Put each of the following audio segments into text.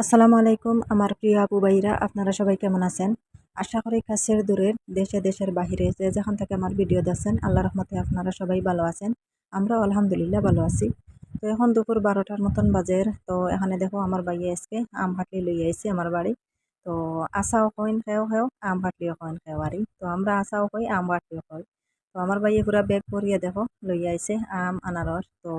আসসালামু আলাইকুম, আমার প্রিয় আপু ভাইরা, আপনারা সবাই কেমন আছেন? আশা করি কাছের দূরের দেশে, দেশের বাহিরে যে যেখান থেকে আমার ভিডিও দেখছেন, আল্লাহ রহমতে আপনারা সবাই ভালো আছেন। আমরাও আলহামদুলিল্লাহ ভালো আছি। তো এখন দুপুর বারোটার মতন বাজের তো এখানে দেখো আমার বাইয়ে আজকে আম হাটলি লই আইছি আমার বাড়ি। তো আশাও কইন খেয়েও খেও আম হাটলিও কইন খেও আরি তো আমরা আশাও কই, আম হাটলিও কই। তো আমার বাইয়ে পুরা ব্যাগ ভরিয়ে দেখো লই আইছে আম আনারস তো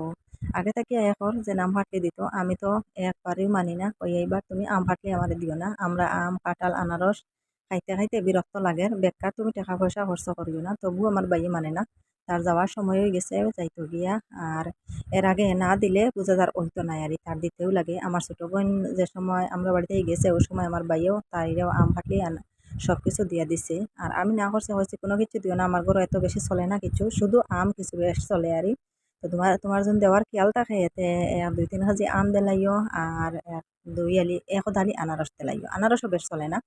আগে থেকে এখন যে আম হাটলি দিত আমি তো একবারেও মানি না। ওই এইবার তুমি আম হাটলি আমার দিও না। আমরা আম কাঁঠাল আনারস খাইতে খাইতে বিরক্ত লাগে। বেকার তুমি টাকা পয়সা খরচ করিও না। তবু আমার বাইয়ে মানে না। তার যাওয়ার সময় হয়ে গেছে, যাইতো গিয়া। আর এর আগে না দিলে বোঝা যার ওইতো নাই আর তার দিতেও লাগে। আমার ছোটো বোন যে সময় আমরা বাড়িতে গেছে ওই সময় আমার বাইয়েও তাইরেও আম ফাটলি সব কিছু দিয়ে দিছে। আর আমি না করছে, হয়েছে কোনো কিছু দিও না, আমার ঘরে এত বেশি চলে না কিছু, শুধু আম কিছু বেশ চলে আর তো তোমার তোমার জন্য দেওয়ার খেয়াল থাকে, এতে দুই, তিন হাজি আম দিলাইও, আর দুই আলি, এক দালি আনারস দিলাইও। আনারসও বেশ চলে না।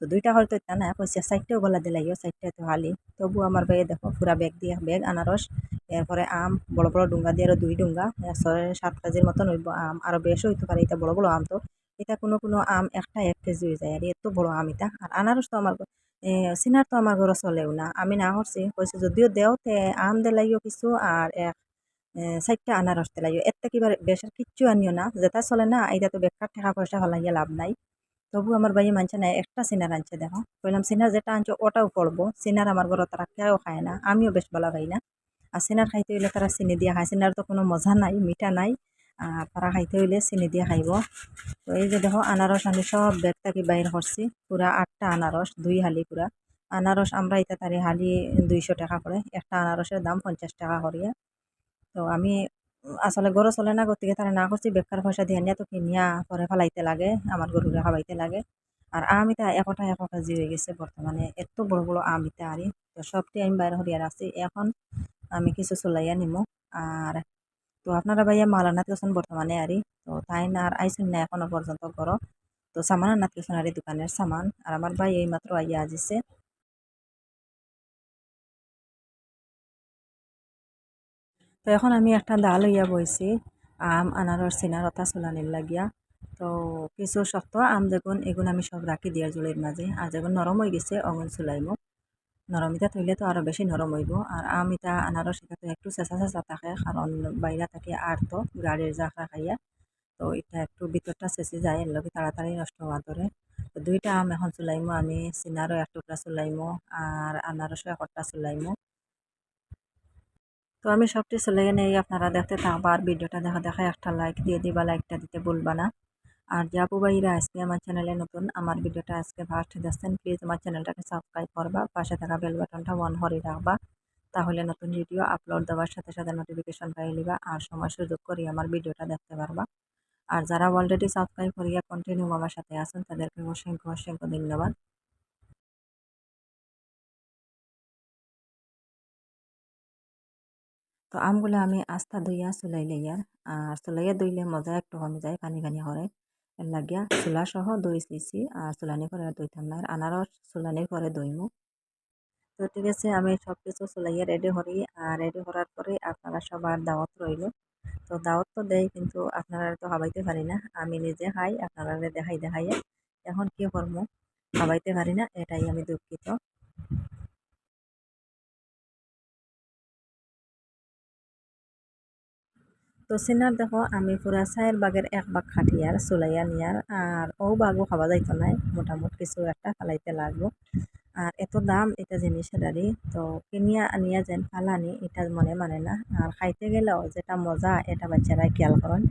তো দুইটা হয়তো ইত্যা না, কইছে চারটেও গলা দিলাইও, চারটে তো হালি। তবু আমার বাইয়ে দেখো, পুরা ব্যাগ দিয়ে, ব্যাগ, আনারস, এরপরে আম, বড় বড় ডুঙ্গা দিয়ে আরও দুই ডুঙ্গা ছয়, সাত কেজির মতন হইব আম। আরও বেশও হইতে পারে, এটা বড় বড় আম তো। এটা কোনো কোনো আম একটা এক কেজি হয়ে যায়। আর এত বড় আম এটা। আর আনারস তো আমার সিনার তো আমার ঘরে চলেও না। আমি না করছি কইছে যদিও দেও তে আম দিলাইও কিছু আর এক চারটা আনারস দিলাইও। এর থেকে বেশার কিচ্ছু আনিও না। যেটা চলে না এটা তো বেকার টাকা পয়সা হলাইয়া লাভ নাই। তবু আমার বাইয়ে মানছে না, একটা সিনার আনছে দেখো। কইলাম, সিনার যেটা আনছে ওটাও পড়ব। সিনার আমার ঘরে তারা কেউ খায় না। আমিও বেশ ভালো খাই না। আর সিনার খাইতে হইলে তারা চিনি দিয়া খায়। সিনার তো কোনো মজা নাই, মিঠা নাই। আর তারা খাইতে হইলে চিনি দিয়ে খাইব। তো এই যে দেখো আনারস আমি সব ব্যাগ থাকি বাইর করছি পুরা আটটা আনারস দুই হালি পুরা আনারস আমরা এটা তারি হালি দুইশো টাকা করে একটা আনারসের দাম পঞ্চাশ টাকা করিয়া তো আমি আসলে গরু চলে না, গতিকে তারা না করছি বেকার পয়সা দিয়ে নিয়ে তো কিনিয়া পরে ফেলাইতে লাগে আমার গরুরে খাওয়াইতে লাগে। আর আম এটা একটা একটা কেজি হয়ে গেছে বর্তমানে এত বড় বড় আম এটা আরি তো সবটি আমি বাইরে হরিয়ার আছি এখন আমি কিছু চলাইয়া নিমো আর তো আপনারা ভাইয়া মাল আনাত গেছেন বর্তমানে আরি তো তাই না আর আইসুন না এখনও পর্যন্ত করো তো সামান আনাত গেছেন আর দোকানের সামান। আর আমার ভাই এই মাত্র আইয়া আজিছে তো এখন আমি একটা ডাল লইয়া বইছি, আম, আনারস সিনার অতা চুলানির লাগিয়া। তো কিছু শক্ত আম যেগুন এগুন আমি সব রাখি দিয়ার জুলির মাঝে। আর যেগুন নরম হয়ে গেছে অগুন চুলাইমো। নরম ইটা থইলে তো আরও বেশি নরম হইব আর আম ইটা আনারস ইটা তো একটু চেঁচা চেঁচা থাকে কারণ বাইরা থাকে আর তো গাড়ির জাখা খাইয়া। তো এটা একটু ভিতরটা চেঁচি যায় এর লগে তাড়াতাড়ি নষ্ট হওয়া ধরে তো দুইটা আম এখন চুলাইমো, আমি সিনারও এক টুকরা চুলাইমো আর আনারসও একটা চুলাইমো। তো আমি সবটি চলে নেই আপনারা দেখতে থাকবা, আর ভিডিওটা দেখা দেখা একটা লাইক দিয়ে দিবা লাইকটা দিতে ভুলবা না। আর যে আপু ভাইরা আজকে আমার চ্যানেলে নতুন। আমার ভিডিওটা আজকে ফার্স্ট দেখছেন প্লিজ আমার চ্যানেলটাকে সাবস্ক্রাইব করবা, পাশে থাকা বেল বাটনটা অন করে রাখবা। তাহলে নতুন ভিডিও আপলোড দেওয়ার সাথে সাথে নোটিফিকেশন পাই লিবা আর সময় সুযোগ করি আমার ভিডিওটা দেখতে পারবা। আর যারা অলরেডি সাবস্ক্রাইব করিয়া কন্টিনিউ আমার সাথে আছেন, তাদেরকে অসংখ্য অসংখ্য ধন্যবাদ। তো আমগুলো আমি আস্তা দইয়া চুলাই লইয়ার আর চুলাইয়া দইলে মজা একটু কমে যায় পানি পানি করে এর লাগিয়া চুলা সহ দই চিছি আর চুলানি করে দইতাম না আনারস চুলানি করে দইমু তো ঠিক আছে আমি সব কিছু চুলাইয়া রেডি করি আর রেডি করার পরে আপনারা সবার দাওয়াত রইল তো দাওয়াত তো দেয় কিন্তু আপনারা তো হাবাইতে পারি না আমি নিজে খাই আপনারা দেখাই দেখাইয়া এখন কি করব খাবাইতে পারি না এটাই আমি দুঃখিত তো সিনার দেখো, আমি পুরা চায়ের বাগের এক বাগ খাটিয়ার চুলাইয়া নিয়ার আর ও বাগও খাওয়া যাইতো নাই, মোটামুটি কিছু একটা ফালাইতে লাগবো। আর এত দাম, এটা জিনিসের তো কিনিয়া আনিয়া যেন ফালানি এটা মনে মানে না। আর খাইতে গেলেও যেটা মজা, এটা বাচ্চারা খেয়াল করেন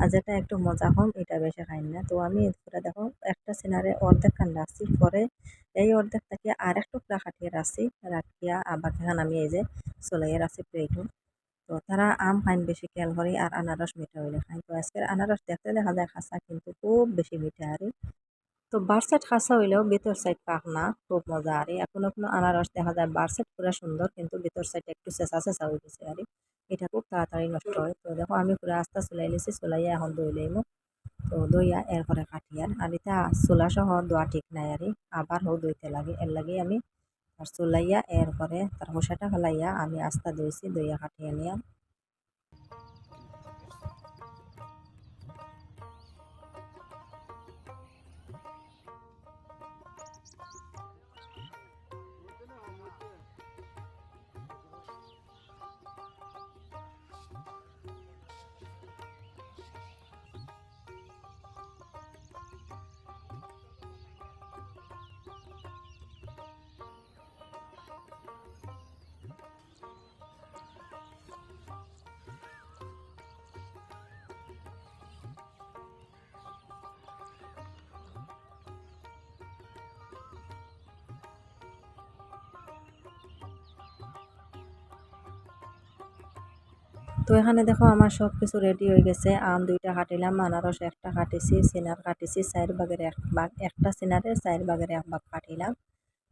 আর যেটা একটু মজা কম এটা বেশি খাই না। তো আমি পুরা দেখো, একটা সিনারে অর্ধেক খান রাখছি পরে এই অর্ধেক থেকে আর একটু খাটিয়ে রাখছি রাখিয়া আবার আমি এই যে চলাইয়া রাখছি প্লেটও তো তারা আম খাইন বেশি খেয়াল করে আর আনারস মিঠা হইলে খায় তো আজকের আনারস দেখতে দেখা যায় খাসা কিন্তু খুব বেশি মিঠা আর। তো বার সাইড খাসা হইলেও ভিতর সাইড পাক না, খুব মজা আর। কোনো কোনো আনারস দেখা যায় বার সাইড পুরো সুন্দর কিন্তু ভিতর সাইড একটু চেঁচা চেঁচা হয়ে গেছে আর। এটা খুব তাড়াতাড়ি নষ্ট হয়। তো দেখো আমি পুরো আস্তা চুলাই লিছি চুলাইয়া এখন দই লইমু। তো দইয়া এরপরে কাটিয়ার আর। এটা চোলা সহ দোয়া ঠিক নাই আর। আবার হোক দইতে লাগে, এর লাগে আমি আর চুলাইয়া এরপরে তার সেটা ফেলাইয়া আমি আস্তা দইছি দইয়া কাটিয়ে নিয়া তো এখানে দেখো আমার সব কিছু রেডি হয়ে গেছে। আম দুইটা কাটিলাম, আনারস একটা কাটিছি, সিনার কাটিছি চার বাগের এক ভাগ একটা সিনারে চার বাগের এক ভাগ কাটিলাম।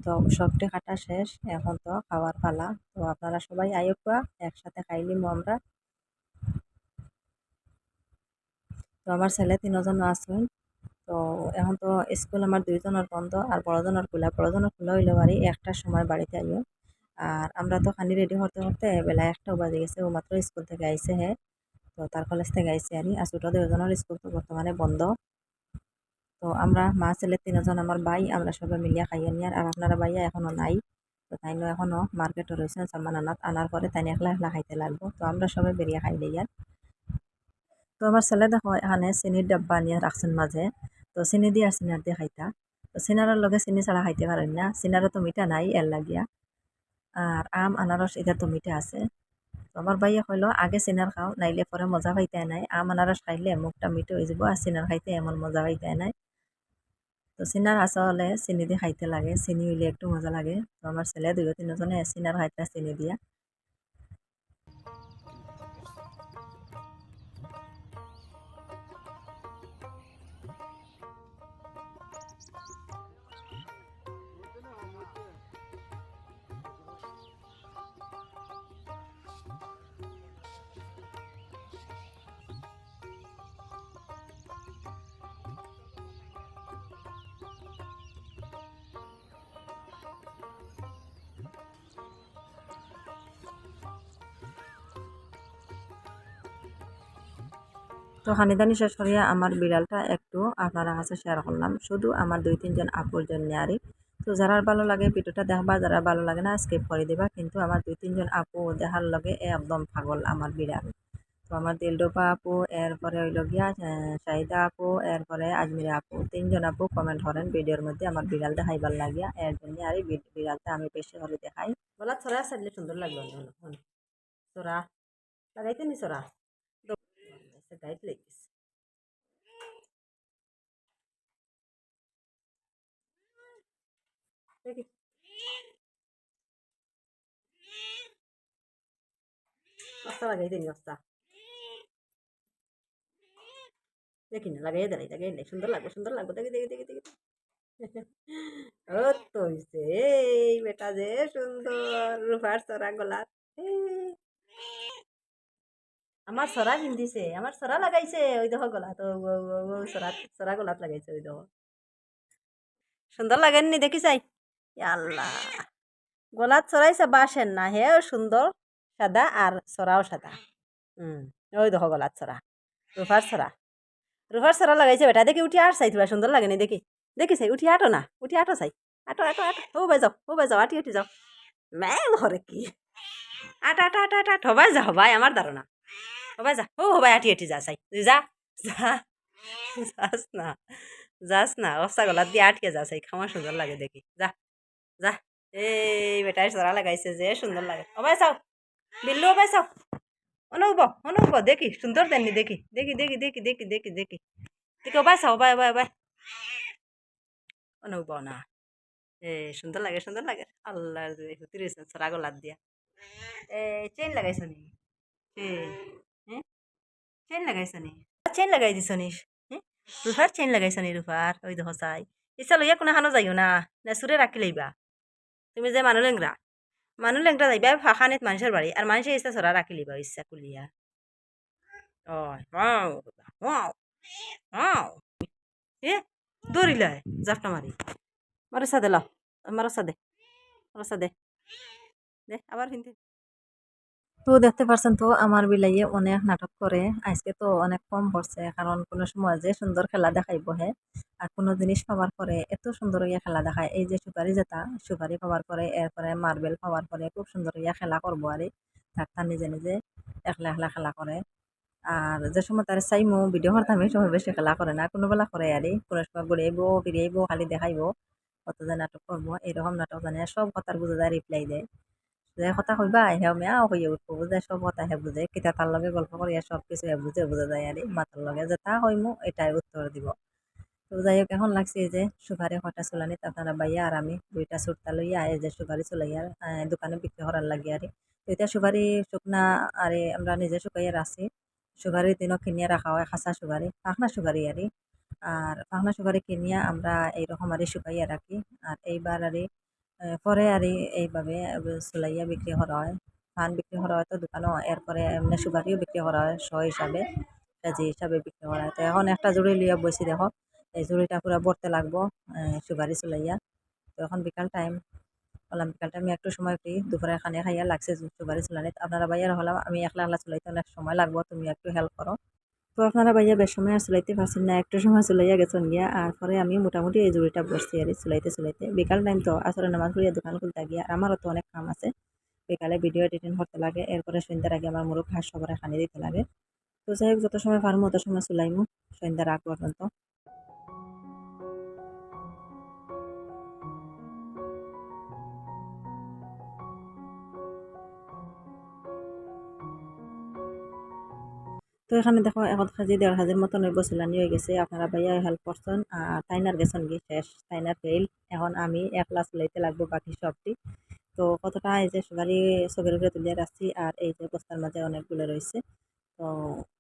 তো সবটি কাটা শেষ, এখন তো খাওয়ার পালা। তো আপনারা সবাই আয়োকা একসাথে খাইলিমু আমরা। তো আমার ছেলে তিনজন আসুন তো এখন তো স্কুল আমার দুইজনের বন্ধ, আর বড়জনের খোলা বড়জনের খোলা হইলে বাড়ি, একটার সময় বাড়িতে আইও। আর আমরা তো খানি রেডি করতে করতে বেলা একটাও বাজে গেছে। ও মাত্র স্কুল থেকে আইসে হে। তো তার কলেজ থেকে আইসে আরি আর ছোটো দুজনের স্কুল তো বর্তমানে বন্ধ। তো আমরা মা, ছেলে তিনজন, আমার ভাই, আমরা সবাই মিলিয়া খাইয়া নিয়ার আর আপনারা ভাইয়া এখনও নাই। তো তাই এখনও মার্কেটে রয়েছেন সামান আনাত। আনার পরে তাই একলা একলা খাইতে লাগবো। তো আমরা সবাই বেরিয়ে খাই দিই তো আমার ছেলে দেখো, এখানে চিনির ডাব্বা নিয়ে রাখছেন মাঝে। তো চিনি দিয়ে আর চিনার দিয়ে খাইতা। তো চিনারের লগে চিনি ছাড়া খাইতে পারেন না। চিনারও তো মিঠা নাই, এর লাগিয়া। আর আম, আনারস এটা তো মিঠা আছে। আমার ভাইয়া কইলো, আগে সিনার খাও, নাইলে পরে মজা পাইতে নাই। আম, আনারস খাইলে মুখটা মিঠে হয়ে যাব, আর সিনার খাইতে এমন মজা পাইতে নাই। তো সিনার আসা হলে চিনি দিয়ে খাইতে লাগে, চিনি হইলে একটু মজা লাগে। তো আমার ছেলে দুই তিনজনে সিনার খাইতে চিনি দিয়া। তো হানিদানি শেষ করিয়া আমার বিড়ালটা একটু আপনারা কাছে শেয়ার করলাম। শুধু আমার দুই তিনজন আপুর জন্য তো যারা ভালো লাগে ভিডিওটা দেখবা যারা ভালো লাগে না স্কিপ করে দিবা। কিন্তু আমার দুই তিনজন আপু দেখার লগে একদম পাগল আমার বিড়াল। তো আমার দিলডোপা আপু, এরপরে হইল গিয়া শাহিদা আপু, এরপরে আজমিরা আপু। তিনজন আপু কমেন্ট করেন ভিডিওর মধ্যে আমার বিড়াল দেখাই দেখাইবার লাগিয়া। এর জন্য আর বিড়ালটা আমি বেশি করে দেখাই। বলা, ছড়া সাজলে সুন্দর লাগল চোরা লাগাইতে নি চোরা গাইড লেগেছে দেখি অস্তা লাগাই দিনি অস্তা দেখি না লাগাই দাঁড়াই লাগাই নাই সুন্দর লাগবে সুন্দর লাগবে দেখি দেখি দেখি দেখি ও তো এই বেটা যে সুন্দর রূপার চড়া গলার আমার সরা কিনতেছে আমার সরা লাগাইছে ওই দেখো গলাত সরা সরা গলাত লাগাইছে ওই দেখো। সুন্দর লাগেননি দেখি চাই আল্লাহ গলাত সরাইছে বাসেন না, হে সুন্দর সাদা আর সরাও সাদা। হুম ওই দেখো গলাত সরা রুফার সরা রুফার সরা লাগাইছে বেটা, দেখি উঠি আট চাই তোমার সুন্দর লাগেনি দেখি দেখি? চাই উঠি আটো না, উঠি আটো চাই। আটো আটো আটো ও বাই যাও ও বাই যাও আটি আটি যাও ম্যাম ঘরে কি। আটা আটা আটা আটা হবাই যা, হবাই আমার ধারণা হবাই যা, ও হবাই আটি আটি যা চাই তুই যা যা, যাস না যাস না অস্তা গলাত দিয়ে আটকে যা চাই খাওয়া সুন্দর লাগে দেখি, যা যা, এই বেটাই সরা লাগাইছে যে সুন্দর লাগে হবাই চাও, বিল্লু হবাই চাও অনুব অনুব দেখি, সুন্দর দেননি, দেখি দেখি দেখি দেখি দেখি দেখি দেখি দেখি হবাই চাও হবাই হবাই হবাই অনুব না, এ সুন্দর লাগে সুন্দর লাগে আল্লাহ তিরিশ সরা গলাত দিয়া, এ চেন লাগাইছ নি চেন চেন লাগাইছ নি চেন লাগাই দিছ নি রুফার চেন লাগাইছ নি রুফার ওই দেখো চাই ইচ্ছা লইয়া কোনো হানো যাইও না না সুরে রাখি লইবা তুমি যে মানুহ লেংরা মানুহ লেংরা যাইবা ফাঁকানিত মানুষের বাড়ি আর মানুষের ইচ্ছা চরা রাখি লইবা ইচ্ছা কুলিয়া এ দৌড়িলাই জাপটা মারি মারো সাদে লাও মারো সাদে মারো সাদে দে আবার হিন্দি তো দেখতে পারছেন তো, আমার বিলাইয়ে অনেক নাটক করে। আজকে তো অনেক কম পড়ছে, কারণ কোনো সময় যে সুন্দর খেলা দেখাইব হে, আর কোনো জিনিস পাওয়ার পরে এত সুন্দর ইয়া খেলা দেখায়। এই যে সুপারি যেটা সুপারি পাওয়ার পরে, এরপরে মার্বেল পাওয়ার পরে খুব সুন্দর ইয়া খেলা করব আর। তার নিজে নিজে একলা একলা খেলা করে। আর যে সময় তার চাইমো ভিডিও করতাম এই সময় বেশি খেলা করে না, কোনো বেলা করে আর। কোনো সময় ঘুরিয়াইব ফিরিয়াইব খালি দেখাইব, কত যে নাটক করব, এরকম নাটক জানে সব কথার বুঝে যায় রিপ্লাই দেয়। যে কথা কইবা হেও মেয়াও হইয়া উঠবো বুঝে সব কথা হে বুঝে কিতা তার লগে গল্প করিয়া সব কিছু হে বুঝে বুঝে যায় আর মাতার লগে যে তা হইমু এটাই উত্তর দিব। তো যাই হোক এখন লাগছে যে সুপারি কটা চুলানিত আপনারা বাইয়া আর আমি দুইটা সুরতা লইয়া এই যে সুপারি চুলাইয়ার আহ, দোকানে বিক্রি করার লাগে আর। তো এটা সুপারি শুকনা আর আমরা নিজে শুকাইয়া রাখছি সুপারি দিনও কিনিয়া রাখা হয় খাসা সুপারি পাখনা সুপারি আর। আর পাখনা সুপারি কিনিয়া আমরা এইরকম আর শুকাইয়া রাখি আর এইবার আর পরে আর এইভাবে চুলাইয়া বিক্রি করা হয়। পান বিক্রি করা হয় তো দোকানও, এরপরে এমনি সুপারিও বিক্রি করা হয়, শ হিসাবে, কেজি হিসাবে বিক্রি করা হয়। তো এখন একটা জুড়ি লিয়া বসি দেখো, এই জুড়িটা পুরো ভরতে লাগবো সুপারি চুলাইয়া তো এখন বিকাল টাইম, বললাম বিকাল টাইমে একটু সময় ফ্রি, দুপুরে খানে খাইয়া লাগছে সুপারি চুলানিত আপনারা বাইয়ার হলাম, আমি একলা একলা চুলাইতে অনেক সময় লাগবো, তুমি একটু হেল্প করো। তো আপনারা ভাইয়া বেশ সময় আর চুলাইতে পারছেন না, একটু সময় চুলাইয়া গেছেন গিয়া, আর পরে আমি মোটামুটি এই জুড়িটা বসছি আর চুলাইতে চুলাইতে। বিকাল টাইম তো আসলে নামাজ করিয়া দোকান খুলতে গিয়া, আর আমারও তো অনেক কাম আছে। বিকালে ভিডিও এডিটিং করতে লাগে, এরপরে সন্ধ্যার আগে আমার মুরুখ ঘাস সবার খানি দিতে লাগে। তো যাই হোক, যত সময় পারমো তত সময় চুলাইমু, সন্ধ্যার আগ পর্যন্ত। তো এখানে দেখো, এখন কেজি দেড় হাজার মতো ওই বসুলানি হয়ে গেছে। আপনারা ভাইয়া হেল্প করছেন আর তাইনার গেছেন গিয়ে শেষ, তাইনার ফেল এখন আমি একলা চলাইতে লাগবো বাকি সবটি। তো কতটা, এই যে সুগারি চোখের উপরে তুলিয়ে রাখছি, আর এই যে বস্তার মাঝে অনেকগুলো রয়েছে। তো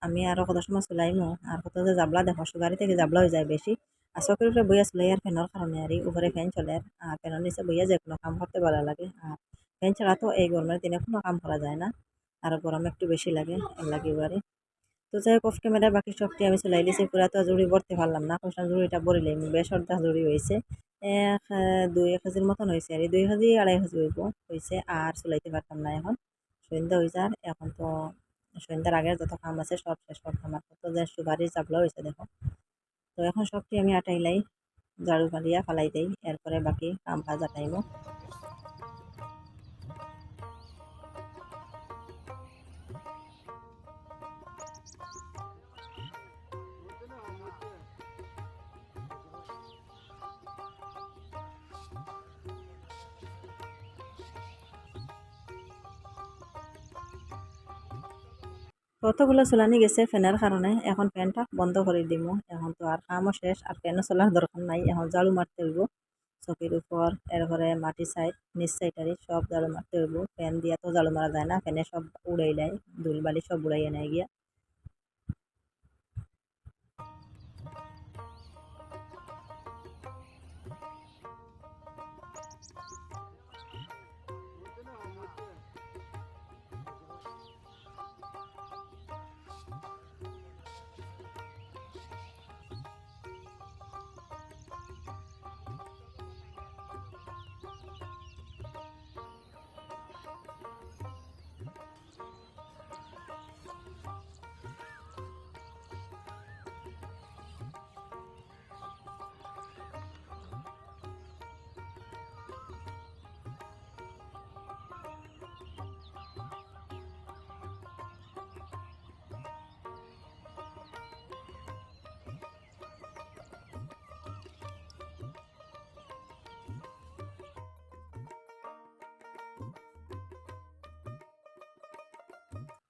আমি আরও কত সময় চলাইমো, আর কত যে জাবলা, দেখো সুগারি থেকে জাবলা হয়ে যায় বেশি। আর চোখের উপরে বইয়া চলাই আর ফ্যানের কারণে আর উপরে ফ্যান চলে আর ফ্যানের নিচে বইয়া যে কোনো কাম করতে ভালো লাগে। আর ফ্যান ছাড়া তো এই গরমের দিনে কোনো কাম করা যায় না। আর গরম একটু বেশি লাগে লাগে এবারে। তো যাই হোক অফ ক্যামেরায় বাকি সবটি আমি চলাই দিয়েছি পুরা তো জুড়ি ভরতে পারলাম না। কষা জুড়িটা ভরিলাম বেশ অর্ধা জুড়ি হয়েছে এক দুই এক কেজির মতন হয়েছে আর দুই কেজি আড়াই কেজি হইব হয়েছে আর চলাইতে পারতাম না এখন। সন্ধ্যা হয়ে যার এখন তো সন্ধ্যার আগের যত কাম আছে, সব শেষ করতাম আর কত যে সুপারির চাপলা হয়েছে দেখো। তো এখন সবটি আমি আটাইলাই, ঝাড়ু ফালিয়া ফালাই দেই। এরপরে বাকি কাম কাজ আটাইব। কতগুলো চলানি গেছে ফ্যানের কারণে এখন ফ্যানটা বন্ধ করে দিব এখন তো আর কামও শেষ আর ফ্যানও চলার দরকার নাই। এখন জালু মারতে হইব। চকির উপর এরপরে মাটি সাইড নিচ সাইডারি সব জালু মারতে হইব। ফ্যান দিয়া তো জালু মারা যায় না। ফ্যানে সব উড়াই দেয় ধুল বালি সব উড়াইয়া নেয় গিয়া।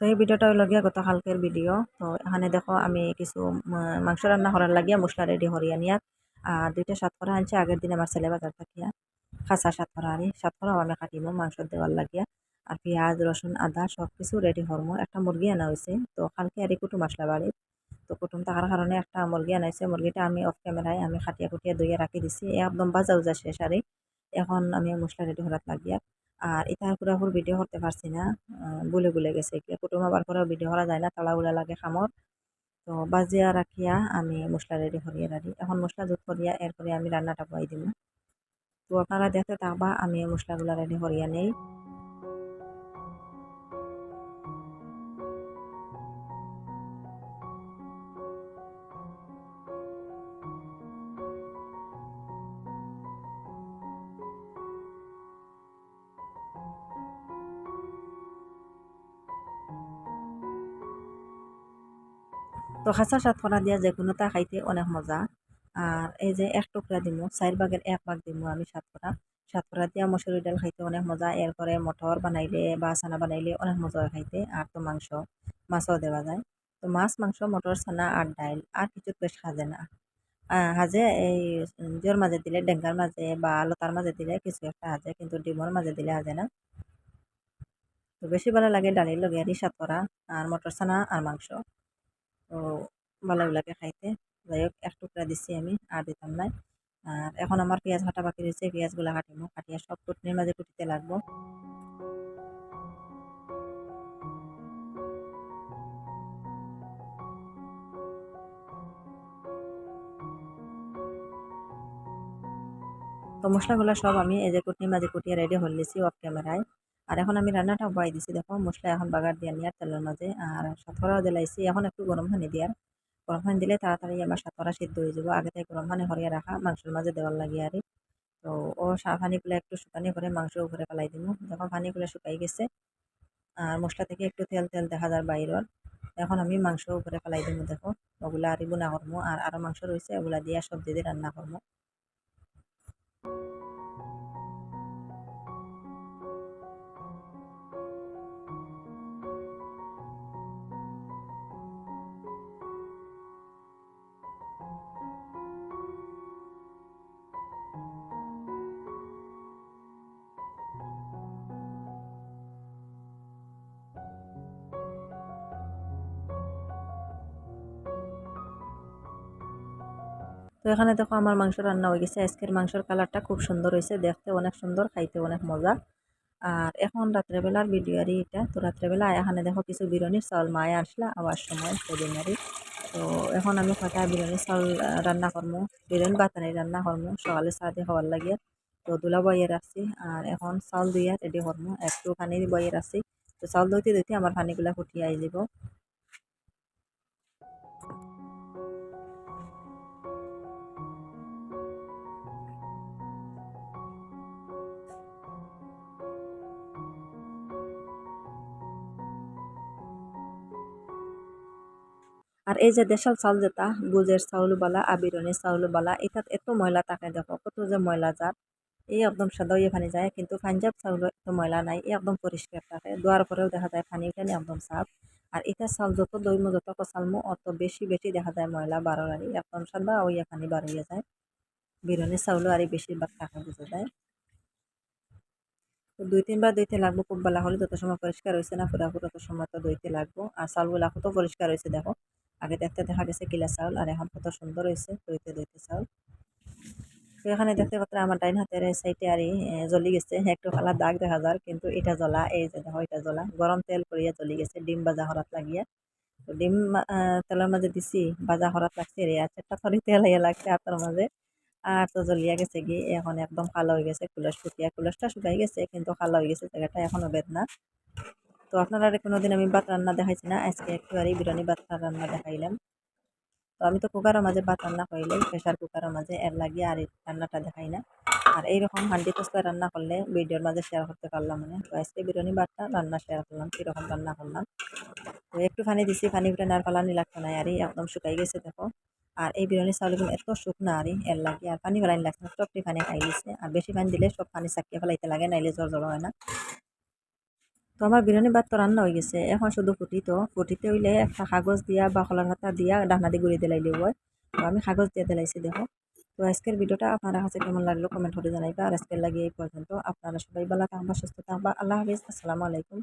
তো এই ভিডিওটা হলো গিয়া গতকালকের ভিডিও তো এখানে দেখো আমি কিছু মাংস রান্না করার লাগিয়া মশলা রেডি করিয়া নিয়া আর দুইটা সাতকরা আনছে। আগের দিন আমার ছেলে বাজার থাকিয়া খাসা সাতকরা আনি। সাতকরাও আমি কাটিমো মাংস দেওয়ার লাগিয়া। আর পেঁয়াজ, রসুন, আদা সব কিছু রেডি করব একটা মুরগি আনা হয়েছে তো কালকে আর কুটুম আসলা বাড়ি তো কুটুম থাকার কারণে একটা মুরগি আনাইছে। মুরগিটা আমি অফ ক্যামেরায় আমি খাটিয়া খুটিয়া দইয়া রাখি দিছি। একদম বাজা উজা শেষ আর এখন আমি মশলা রেডি করার লাগিয়া। আর এটা পুরাপুর ভিডিও করতে পারছি না বলে বলে গেছে। কি কুটুম আবার করে ভিডিও করা যায় না তাড়াহুড়া লাগে খামর তো বাজিয়া রাখিয়া আমি মশলা রেডি করিয়া রাখি এখন মশলা যোগ করিয়া এরপরে আমি রান্নাটা বয়াই দিব তো আপনারা দেখতে থাকবা, আমি মশলাগুলো রেডি করিয়া নেই। তো খাঁচা সাতকরা দিয়া যে কোনোটা খাইতে অনেক মজা। আর এই যে এক টুকরা দিমু চার ভাগের এক ভাগ দিমু আমি সাতকরা সাতকরা দিয়া মসুরি ডাল খাইতে অনেক মজা। এরপরে মটর বানাইলে বা ছানা বানাইলে অনেক মজা খাইতে। আর তো মাংস, মাছও দেওয়া যায়। তো মাছ, মাংস মটর ছানা আর ডাইল আর কিছু বেশ সাজে না। হাজে এই জোর মাঝে দিলে ডেঙ্গার মাঝে বা লতার মাঝে দিলে কিছু একটা হাজে কিন্তু ডিমর মাঝে দিলে হাজে না। তো বেশি ভালো লাগে ডালির লগে আর সাত করা আর মটর ছানা আর মাংস। তো ভালো লাগে খাইতে। যাই হোক এক টুকরা দিচ্ছি আমি, আর দিতাম নাই। আর এখন আমার পেঁয়াজ কাটা বাকি রয়েছে, পেঁয়াজগুলো কাটিমো। কাটিয়ে সব কুটনির মাঝে কুটিতে লাগবো। তো মশলাগুলো সব আমি এই যে কুটনি মাঝে কুটিয়ে রেডি হয়ে লিছি অফ ক্যামেরায় আর এখন আমি রান্নাটা বয় দিছি। দেখো, মশলা এখন বাগার দিয়ে নিয়ে তেলের মাঝে আর সাতকরাও দিলাইছি এখন একটু গরম পানি দিয়ার গরম পানি দিলে তাড়াতাড়ি আমার সাতকরা সিদ্ধ হয়ে যাব। আগে থেকে গরম পানি হরিয়ে রাখা, মাংসের মাঝে দেওয়ার লাগে আর। তো ও পানিগুলো একটু শুকানি করে মাংস উপরে ফেলাই দিব যখন পানিগুলো শুকাই গেছে। আর মশলা থেকে একটু তেল তেল দেখা যায় বাইরের। এখন আমি মাংস উপরে ফেলাই দিব দেখো। ওগুলা আর বুনা করব আর আরও মাংস রয়েছে, ওগুলা দিয়ে সবজি দিয়ে রান্না করব তো এখানে দেখো আমার মাংস রান্না হয়ে গেছে। আজকের মাংসের কালারটা খুব সুন্দর হয়েছে। দেখতে অনেক সুন্দর, খাইতে অনেক মজা। আর এখন রাত্রেবেলার ভিডিও আর এটা। তো রাত্রেবেলা এখানে দেখো কিছু বিরিয়ানির চাউল মায়ে আসলা, আবার সময় সেদিন তো এখন আমি কটা বিরিয়ানি, চাউল রান্না করব বিরিয়ানি, বাতানি রান্না করব সকালে দিয়ে খাওয়ার লাগে। তো দুলা বইয়ে রাখছি আর এখন চাউল দিয়ে রেডি করব একটু পানি বইয়ে রাখছি তো চাউল দইতে দইতে আমার পানিগুলা ফুটিয়ে যাব। আর এই যে দেশাল চাউল যেটা, গুজের চাউল বালা আবিরনের চাউল বালা, এটাত এত ময়লা থাকে দেখো, কত যে ময়লা যাত এই একদম সাদা হয়ে পানি যায়, কিন্তু পাঞ্জাব চাউল এত ময়লা নাই, এই একদম পরিষ্কার থাকে। দোয়ার পরেও দেখা যায় পানি উঠানি একদম সাফ। আর এটা চাউল যত দইমো যত কচালমো, অত বেশি বেশি দেখা যায় ময়লা আরি একদম সাদা হইয়া পানি হইয়া যায়। বিরনের চাউলও আরই বেশিরভাগ থাকে, বোঝা যায়। তো দুই তিনবার দইতে লাগবো, খুব বেলা হলে যত সময় পরিষ্কার হয়েছে না পুরা পুরো তত সময় তো দইতে লাগবো। আর চাউলগুলা কত পরিষ্কার হয়েছে দেখো। আগে দেখতে দেখা গেছে কিলা চাউল, আর এখন কত সুন্দর হয়েছে দইতে দইতে চাউল। তো এখানে দেখতে পাত্র আমার ডাইন হাতের সাইডে আর জ্বলি গেছে। একটু কালার দাগ দেখা যার, কিন্তু এটা জ্বলা, এই যে দেখো এটা জ্বলা। গরম তেল করিয়া জ্বলি গেছে, ডিম বাজা হরাত লাগিয়া। তো ডিম তেলের মাঝে দিছি, বাজা হরাত লাগছে রে, আর থরি তেল হইয়া লাগছে হাতের মাঝে। আর তো জ্বলিয়া গেছে কি এখন একদম কালো হয়ে গেছে, কুলাস ফুটিয়া। কুলাসটা শুকাই গেছে, কিন্তু কালো হয়ে গেছে, জায়গাটা এখনও বেদনা। তো আপনারা কোনোদিন আমি ভাত রান্না দেখাইছি না? আজকে আর বিরিয়ানি ভাত রান্না দেখাইলাম। তো আমি তো কুকারের মাঝে ভাত রান্না করিলাই প্রেশার কুকারের মাঝে। এর লাগিয়ে আর রান্নাটা দেখাই না। আর এইরকম হান্ডি পোস্তায় রান্না করলে ভিডিওর মাঝে শেয়ার করতে পারলাম মানে তো আজকে বিরিয়ানি ভাতটা রান্না শেয়ার করলাম, কীরকম রান্না করলাম। তো একটু পানি দিছি, পানি উঠে আর পালানি লাগতো না আর একদম শুকাই গেছে, দেখো। আর এই বিরিয়ানি চাউলগুলো এত শুকনা আর এর লাগে আর পানি ফেলাইনি লাগছে না সবটি পানি খাই গেছে। আর বেশি পানি দিলে সব পানি চাকিয়ে ফেলাইতে লাগে, নাইলে জ্বর জ্বর হয় না। তো আমার বিরিয়ানি ভাত তো রান্না হয়ে গেছে। এখন শুধু ফুটিত ফুটিতে হইলে একটা কাগজ দিয়া বা কলার হাতা দিয়া ডানা দিয়ে গুড়ি দিলাইলে হয় তো আমি কাগজ দিয়ে দিলাইছি, দেখো। তো আজকের ভিডিওটা আপনারা কাছে কেমন লাগল কমেন্ট করে জানাইবা। আর আজকের লাগে এই পর্যন্ত। আপনারা সবাই ভালো থাকবা, সুস্থ থাকবা। আল্লাহ হাফিজ। আসসালামু আলাইকুম।